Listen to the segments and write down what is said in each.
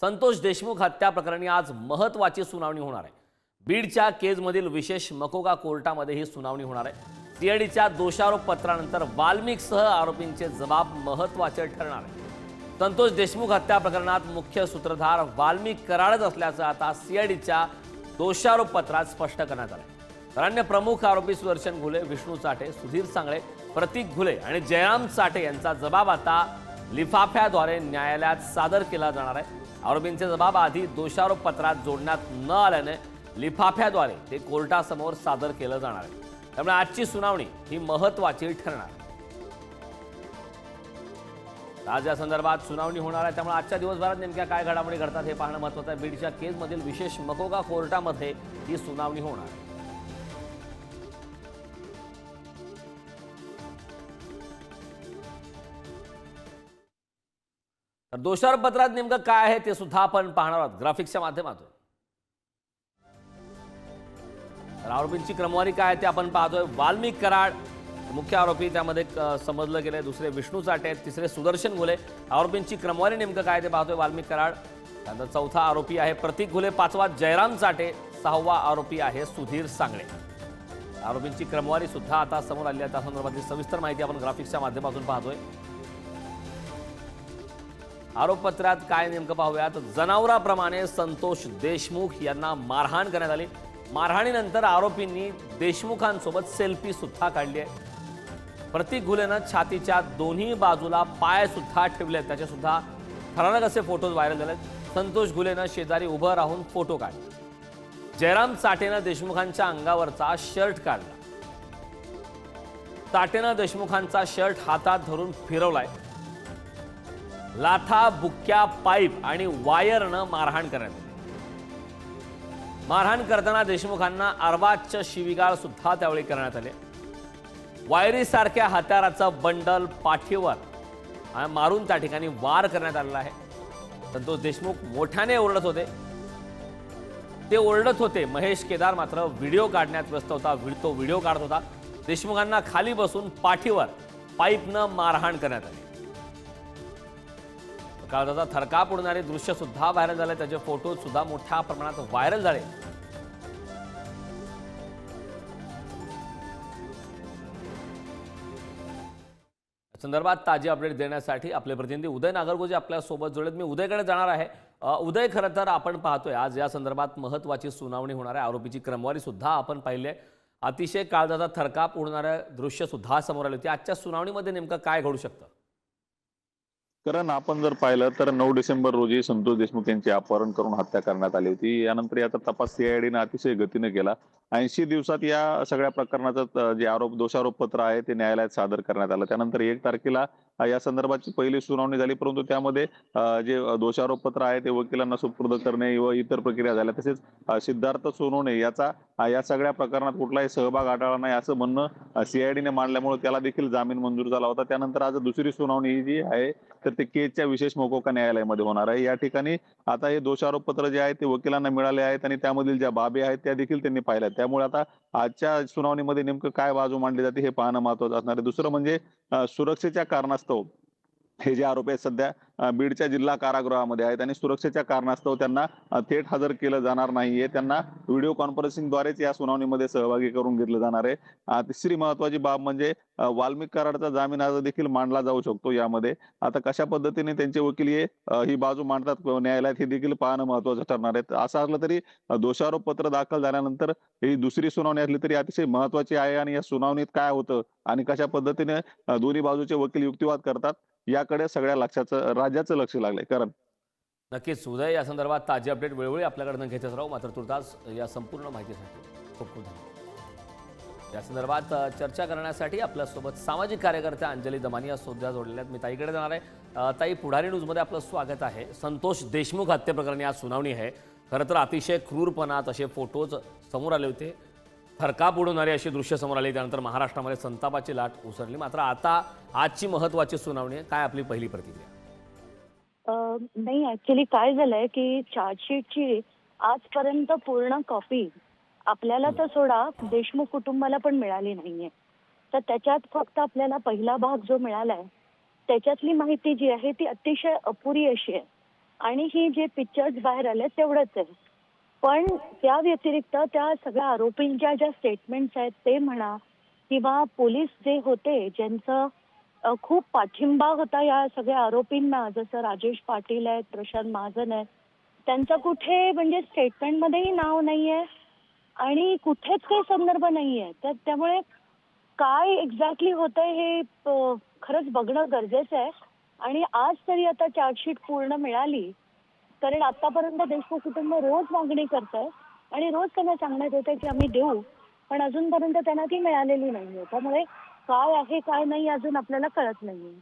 संतोष देशमुख हत्या प्रकरणी आज महत्त्वाची सुनावणी होणार आहे. बीडच्या केजमधील विशेष मकोका कोर्टामध्ये ही सुनावणी होणार आहे. सीआयडीच्या दोषारोप पत्रानंतर वाल्मिकसह आरोपींचे जबाब महत्त्वाचे ठरणार आहे. संतोष देशमुख हत्या प्रकरणात मुख्य सूत्रधार वाल्मिक कराडच असल्याचं आता सीआयडीच्या दोषारोप पत्रात स्पष्ट करण्यात आलं तर अन्य प्रमुख आरोपी सुदर्शन घुले विष्णू चाटे सुधीर सांगळे प्रतीक घुले आणि जयराम चाटे यांचा जबाब आता लिफाफ्याद्वारे न्यायालयात सादर केला जाणार आहे. आरोपींचे जबाब आधी दोषारोप पत्रात जोडण्यात न आल्याने लिफाफ्याद्वारे ते कोर्टासमोर सादर केलं जाणार आहे. त्यामुळे आजची सुनावणी ही महत्वाची ठरणार. आज या संदर्भात सुनावणी होणार आहे. त्यामुळे आजच्या दिवसभरात नेमक्या काय घडामोडी घडतात हे पाहणं महत्वाचं आहे. बीडच्या केसमधील विशेष मकोगा कोर्टामध्ये ही सुनावणी होणार आहे. तर दोषारोपत्रात नेमकं काय आहे ते सुद्धा आपण पाहणार आहोत ग्राफिक्सच्या माध्यमातून. तर आरोपींची क्रमवारी काय आहे ते आपण पाहतोय. वाल्मिक कराड मुख्य आरोपी त्यामध्ये समजलं गेलंय. दुसरे विष्णू चाटे तिसरे सुदर्शन घुले. आरोपींची क्रमवारी नेमकं काय ते पाहतोय वाल्मिक कराड. त्यानंतर चौथा आरोपी आहे प्रतीक घुले पाचवा जयराम चाटे सहावा आरोपी आहे सुधीर सांगळे आरोपींची क्रमवारी सुद्धा आता समोर आली आहे. त्या संदर्भातली सविस्तर माहिती आपण ग्राफिक्सच्या माध्यमातून पाहतोय. आरोपपत्रात काय नेमकं पाहूयात? जनावराप्रमाणे संतोष देशमुख यांना मारहाण करण्यात आली. मारहाणीनंतर आरोपींनी देशमुखांसोबत सेल्फी सुद्धा काढली आहे. प्रतीक घुलेनं छातीच्या दोन्ही बाजूला पाय सुद्धा ठेवले त्याचे सुद्धा थरानक असे फोटोज व्हायरल झाले संतोष घुलेनं शेजारी उभं राहून फोटो काढले. जयराम चाटेनं देशमुखांच्या अंगावरचा शर्ट काढला. चाटेनं देशमुखांचा शर्ट हातात धरून फिरवलाय. लाथा बुक्क्या पाईप आणि वायरनं मारहाण करण्यात आली. मारहाण करताना देशमुखांना अर्वाच्य शिविगाळ सुद्धा त्यावेळी करण्यात आले. वायरीसारख्या हत्याराचं बंडल पाठीवर मारून त्या ठिकाणी वार करण्यात आलेला आहे. संतोष देशमुख मोठ्याने ओरडत होते. ते ओरडत होते महेश केदार मात्र व्हिडिओ काढण्यात व्यस्त होता तो व्हिडिओ काढत होता. देशमुखांना खाली बसून पाठीवर पाईपनं मारहाण करण्यात आली. काल त्याचा थरकाप उडणारे दृश्य सुद्धा व्हायरल झाले. त्याचे फोटो सुद्धा मोठ्या प्रमाणात व्हायरल झाले. संदर्भात ताजी अपडेट देण्यासाठी आपले प्रतिनिधी उदय नागरगोजे आपल्यासोबत जोडलेत मी उदयकडे जाणार आहे. उदय खरं तर आपण पाहतोय आज या संदर्भात महत्वाची सुनावणी होणार आहे. आरोपीची क्रमवारी सुद्धा आपण पाहिली आहे अतिशय काळजाचा थरकाप उडणारे दृश्य सुद्धा समोर आले होते. आजच्या सुनावणीमध्ये नेमकं काय घडू शकतं? कारण आपण जर पाहिलं तर नऊ डिसेंबर रोजी संतोष देशमुख यांची अपहरण करून हत्या करण्यात आली होती. यानंतर याचा तपास सीआयडीने अतिशय गतीने केला. ऐंशी दिवसात या सगळ्या प्रकरणाचं जे आरोप दोषारोप पत्र आहे ते न्यायालयात सादर करण्यात आलं. त्यानंतर एक तारखेला या संदर्भाची पहिली सुनावणी झाली. परंतु त्यामध्ये जे दोषारोप पत्र आहे ते वकिलांना सुपूर्द करणे व इतर प्रक्रिया झाल्या. तसेच सिद्धार्थ सोनवणे याचा या सगळ्या प्रकरणात कुठलाही सहभाग आढळला नाही असं म्हणणं सीआयडीने मांडल्यामुळे त्याला देखील जामीन मंजूर झाला होता. त्यानंतर आज दुसरी सुनावणी ही जी आहे तर ते केसच्या विशेष मोकोका न्यायालयामध्ये होणार आहे. या ठिकाणी आता हे दोषारोप पत्र जे आहे ते वकिलांना मिळाले आहेत आणि त्यामधील ज्या बाबी आहेत त्या देखील त्यांनी पाहिल्या आहेत. त्यामुळे आता आजच्या सुनावणीमध्ये नेमकं काय बाजू मांडली जाते हे पाहणं महत्वाचं असणार आहे. दुसरं म्हणजे सुरक्षेच्या कारणास्तव. हे जे आरोपी आहेत सध्या बीडच्या जिल्हा कारागृहामध्ये आहेत आणि सुरक्षेच्या कारणास्तव त्यांना थेट हजर केलं जाणार नाहीये. त्यांना व्हिडिओ कॉन्फरन्सिंगद्वारेच या सुनावणीमध्ये सहभागी करून घेतलं जाणार आहे. तिसरी महत्वाची बाब म्हणजे वाल्मिक कराडचा जामीन अर्ज देखील मांडला जाऊ शकतो यामध्ये. आता कशा पद्धतीने त्यांचे वकील हे ही बाजू मांडतात न्यायालयात हे देखील पाहणं महत्वाचं ठरणार आहे. असं असलं तरी दोषारोप पत्र दाखल झाल्यानंतर ही दुसरी सुनावणी असली तरी अतिशय महत्वाची आहे आणि या सुनावणीत काय होतं आणि कशा पद्धतीने दोन्ही बाजूचे वकील युक्तिवाद करतात याकडे सगळ्या लक्षाचं राज्याचं लक्ष लागलंय. कारण. नक्कीच. उदय या संदर्भात ताजी अपडेट वेळोवेळी आपल्याकडनं घेतच राहू मात्र तुर्तास या संपूर्ण माहितीसाठी खूप खूप धन्यवाद. या संदर्भात चर्चा करण्यासाठी आपल्यासोबत सामाजिक कार्यकर्त्या अंजली दमानी या सध्या जोडलेल्या आहेत. मी ताईकडे जाणार आहे. ताई पुढारी न्यूजमध्ये आपलं स्वागत आहे. संतोष देशमुख हत्येप्रकरणी आज सुनावणी आहे. खरं तर अतिशय क्रूरपणात असे फोटोज समोर आले होते. थरकाप उडवणारी अशी दृश्य समोर आली. त्यानंतर महाराष्ट्रामध्ये संतापाची लाट उसरली. मात्र आता आजची महत्वाची सुनावणी आहे. काय आपली पहिली प्रतिक्रिया? नाही ऍक्च्युली काय झालंय की चार्जशीटची आजपर्यंत पूर्ण कॉपी आपल्याला तर सोडा देशमुख कुटुंबाला पण मिळाली नाहीये. तर त्याच्यात फक्त आपल्याला पहिला भाग जो मिळालाय त्याच्यातली माहिती जी आहे ती अतिशय अपुरी अशी आहे. आणि ही जे पिक्चर्स बाहेर आले तेवढंच आहे. पण त्या व्यतिरिक्त त्या सगळ्या आरोपींच्या ज्या स्टेटमेंट्स आहेत ते म्हणा किंवा पोलीस जे होते ज्यांचं खूप पाठिंबा होता या सगळ्या आरोपींना जसं राजेश पाटील आहेत प्रशांत महाजन आहेत त्यांचं कुठे म्हणजे स्टेटमेंटमध्येही नाव नाहीये आणि कुठेच काही संदर्भ नाहीये. तर त्यामुळे काय एक्झॅक्टली होतंय हे खरंच बघणं गरजेचं आहे. आणि आज तरी आता चार्जशीट पूर्ण मिळाली कारण आतापर्यंत देशमुख कुटुंब रोज मागणी करत आहे आणि रोज त्यांना सांगण्यात येतं की आम्ही देऊ पण अजूनपर्यंत त्यांना ती मिळालेली नाहीये. त्यामुळे काय आहे काय नाही अजून आपल्याला कळत नाहीये.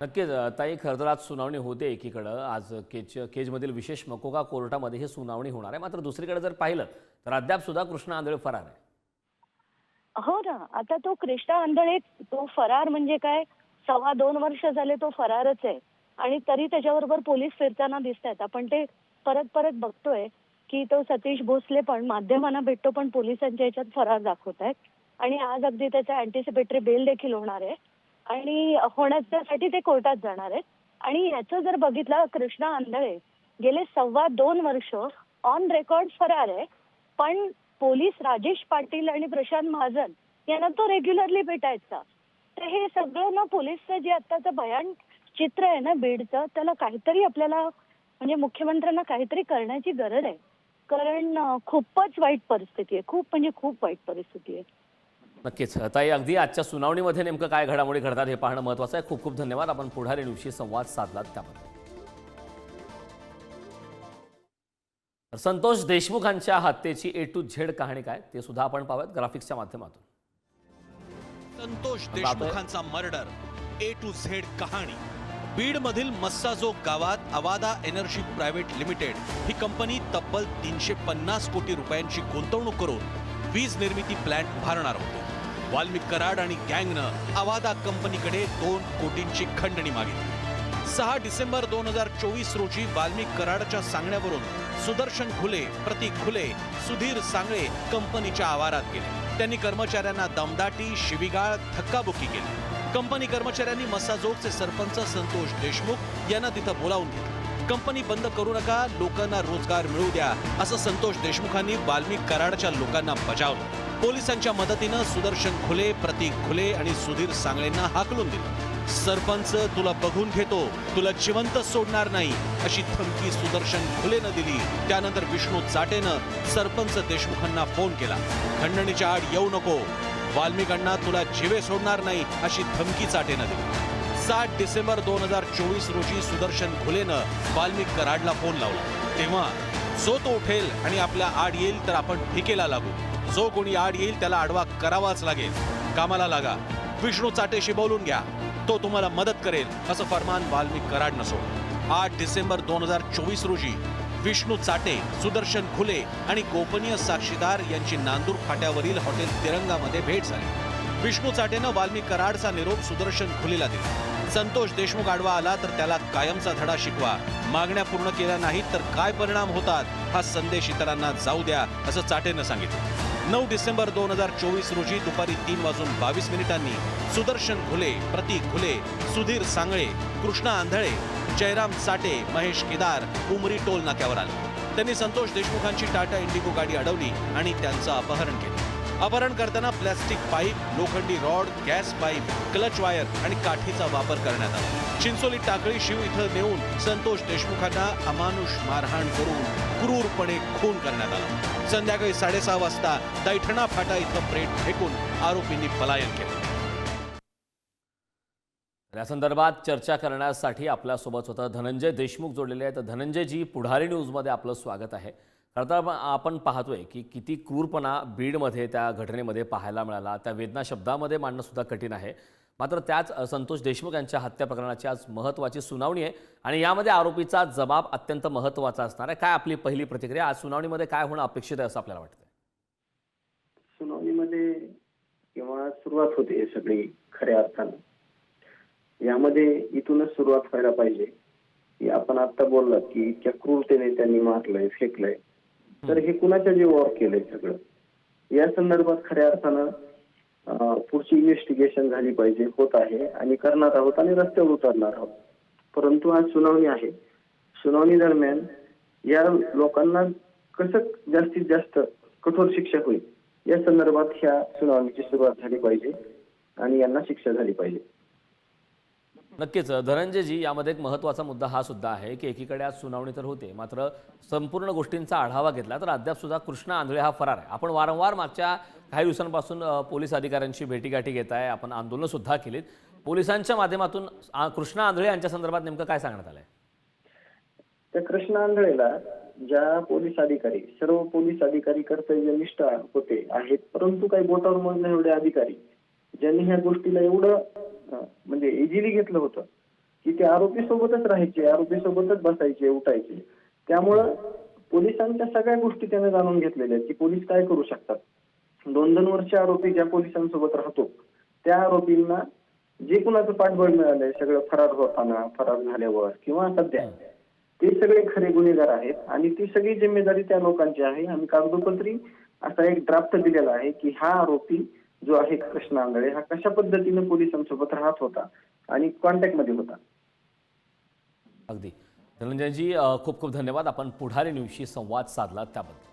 नक्कीच ताई खरं तर आज सुनावणी होते एकीकडं. आज केज केजमधील विशेष मकोका कोर्टामध्ये ही सुनावणी होणार आहे. मात्र दुसरीकडे जर पाहिलं तर अद्याप सुद्धा कृष्णा आंधळे फरार आहे. हो ना. आता तो कृष्णा आंधळे तो फरार म्हणजे काय? सव्वा दोन वर्ष झाले तो फरारच आहे. आणि तरी त्याच्याबरोबर पोलीस फिरताना दिसतायत. आपण ते परत परत बघतोय की तो सतीश भोसले पण माध्यमांना भेटतो पण पोलिसांच्या ह्याच्यात फरार दाखवत आहेत आणि आज अगदी त्याचा अँटिसिपेटरी बेल देखील होणार आहे. आणि होण्यासाठी ते कोर्टात जाणार आहेत. आणि याचं जर बघितलं कृष्णा आंधळे गेले सव्वा दोन वर्ष ऑन रेकॉर्ड फरार आहे. पण पोलीस राजेश पाटील आणि प्रशांत महाजन यांना तो रेग्युलरली भेटायचा. तर हे सगळं ना पोलीसचं जे आताचं भयान चित्र आहे ना बीडचं त्याला काहीतरी आपल्याला म्हणजे मुख्यमंत्र्यांना काहीतरी करण्याची गरज आहे. कारण खूपच वाईट परिस्थिती आहे. खूप म्हणजे खूप वाईट परिस्थिती आहे. नक्कीच. ताई अगदी आजच्या सुनावणीमध्ये नेमकं काय घडामोडी घडतात हे पाहणं महत्त्वाचं आहे. खूप खूप धन्यवाद. आपण पुढारी न्यूजशी संवाद साधलात त्याबद्दल. संतोष देशमुखांच्या हत्येची ए टू झेड कहाणी काय? ते सुद्धा आपण पाहूयात ग्राफिक्सच्या माध्यमातून. संतोष देशमुखांचा मर्डर ए टू झेड कहाणी. बीडमधील मस्साजो गावात अवादा एनर्जी प्रायव्हेट लिमिटेड ही कंपनी तब्बल तीनशे पन्नास कोटी रुपयांची गुंतवणूक करून वीज निर्मिती प्लॅन्ट उभारणार होते. वाल्मिक कराड आणि गँगनं अवादा कंपनीकडे दोन कोटींची खंडणी मागितली. सहा डिसेंबर दोन हजार चोवीस रोजी वाल्मिक कराडच्या सांगण्यावरून सुदर्शन खुले प्रतीक खुले सुधीर सांगळे कंपनीच्या आवारात गेले. त्यांनी कर्मचाऱ्यांना दमदाटी शिविगाळ धक्काबुक्की केली. कंपनी कर्मचाऱ्यांनी मस्साजोगचे सरपंच संतोष देशमुख यांना तिथं बोलावून घेतलं. कंपनी बंद करू नका लोकांना रोजगार मिळू द्या असं संतोष देशमुखांनी वाल्मिक कराडच्या लोकांना बजावलं. पोलिसांच्या मदतीनं सुदर्शन खुले प्रतीक खुले आणि सुधीर सांगळेंना हाकलून दिलं. सरपंच तुला बघून घेतो तुला जिवंत सोडणार नाही अशी धमकी सुदर्शन खुलेनं दिली. त्यानंतर विष्णू चाटेनं सरपंच देशमुखांना फोन केला. खंडणीच्या आड येऊ नको वाल्मिकांना तुला जीवे सोडणार नाही अशी धमकी चाटेनं दिली. सात डिसेंबर दोन हजार चोवीस रोजी सुदर्शन घुलेनं वाल्मिक कराडला फोन लावला. तेव्हा जो तो उठेल आणि आपल्या आड येईल तर आपण ठिकेला लागू. जो कोणी आड येईल त्याला आडवा करावाच लागेल. कामाला लागा. विष्णू चाटेशी बोलून घ्या. तो तुम्हाला मदत करेल असं फरमान वाल्मिक कराड नसो आठ डिसेंबर दोन हजार चोवीस रोजी विष्णू चाटे सुदर्शन खुले आणि गोपनीय साक्षीदार यांची नांदूर फाट्यावरील हॉटेल तिरंगामध्ये भेट झाली. विष्णू चाटेनं वाल्मी कराडचा निरोप सुदर्शन खुलेला दिला. संतोष देशमुख आडवा आला तर त्याला कायमचा धडा शिकवा. मागण्या पूर्ण केल्या नाहीत तर काय परिणाम होतात हा संदेश इतरांना जाऊ द्या असं चाटेनं सांगितलं. नऊ डिसेंबर दोन हजार चोवीस रोजी दुपारी तीन वाजून बावीस मिनिटांनी सुदर्शन घुले प्रतीक घुले सुधीर सांगळे कृष्णा आंधळे जयराम साटे महेश केदार उमरी टोल नाक्यावर आले. त्यांनी संतोष देशमुखांची टाटा इंडिगो गाडी अडवली आणि त्यांचं अपहरण केलं. अपहरण करताना प्लॅस्टिक पाईप लोखंडी rod gas pipe clutch wire आणि काठीचा वापर करण्यात आला. चिंचोली टाकळी शिव इथं नेऊन संतोष देशमुखांना अमानुष मारहाण करून क्रूरपणे खून करण्यात आला. संध्याकाळी साडेसहा वाजता दैठणा फाटा इथं प्रेट फेकून आरोपींनी पलायन केलं. या संदर्भात चर्चा करण्यासाठी आपल्यासोबत स्वतः धनंजय देशमुख जोडलेले आहेत. धनंजयजी पुढारी न्यूजमध्ये आपलं स्वागत आहे. खरं तर आपण- पाहतोय की किती क्रूरपणा बीडमध्ये त्या घटनेमध्ये पाहायला मिळाला. त्या वेदना शब्दामध्ये मांडणं सुद्धा कठीण आहे. मात्र त्याच संतोष देशमुख यांच्या हत्या प्रकरणाची आज महत्त्वाची सुनावणी आहे आणि यामध्ये आरोपीचा जबाब अत्यंत महत्त्वाचा असणार आहे. काय आपली पहिली प्रतिक्रिया? आज सुनावणीमध्ये काय होणं अपेक्षित आहे असं आपल्याला वाटतं सुनावणीमध्ये किंवा सुरुवात होते हे सगळी खऱ्या अर्थानं. यामध्ये इथूनच सुरुवात व्हायला पाहिजे. की आपण आता बोललात की इतक्या क्रूरतेने त्यांनी मारलंय फेकलंय. तर हे कुणाच्या जीवावर केलंय सगळं? या संदर्भात खऱ्या अर्थानं पुढची इन्व्हेस्टिगेशन झाली पाहिजे होत आहे आणि करणार आहोत आणि रस्त्यावर उतरणार आहोत. परंतु आज सुनावणी आहे. सुनावणी दरम्यान या लोकांना कसं जास्तीत जास्त कठोर शिक्षा होईल? या संदर्भात ह्या सुनावणीची सुरुवात झाली पाहिजे आणि यांना शिक्षा झाली पाहिजे. नक्कीच. धनंजयजी यामध्ये एक महत्त्वाचा मुद्दा हा सुद्धा आहे की एकीकडे आज सुनावणी तर होते मात्र संपूर्ण गोष्टींचा आढावा घेतला तर अद्याप सुद्धा कृष्णा आंधळे हा फरार आहे. आपण वारंवार मागच्या काही दिवसांपासून पोलीस अधिकाऱ्यांची भेटीगाठी घेत आहे. आपण आंदोलनसुद्धा केलीत. पोलिसांच्या माध्यमातून कृष्णा आंधळे यांच्या संदर्भात नेमकं काय सांगण्यात आलंय? त्या कृष्ण आंधळेला ज्या पोलीस अधिकारी सर्व पोलीस अधिकारी कर्तव्यनिष्ठ होते आहेत परंतु काही बोटावर मोजण्या एवढे अधिकारी ज्यांनी ह्या गोष्टीला एवढं म्हणजे इझिली घेतलं होतं की ते आरोपी सोबतच राहायचे आरोपी सोबतच बसायचे उठायचे. त्यामुळं पोलिसांच्या सगळ्या गोष्टी त्याने जाणून घेतलेल्या आहेत की पोलीस काय करू शकतात. दोन दोन वर्ष आरोपी ज्या पोलिसांसोबत राहतो त्या आरोपींना जे कुणाचं पाठबळ मिळालंय सगळं फरार होताना फरार झाल्यावर किंवा सध्या ते सगळे खरे गुन्हेगार आहेत आणि ती सगळी जिम्मेदारी त्या लोकांची आहे. आणि कागदोपत्री असा एक ड्राफ्ट दिलेला आहे की हा आरोपी जो आहे कृष्ण आंधळे हा कशा पद्धतीने पोलिसांसोबत राहत होता आणि कॉन्टॅक्टमध्ये होता? अगदी. धनंजयजी खूप खूप धन्यवाद. आपण पुढारी न्यूजशी संवाद साधला त्याबद्दल.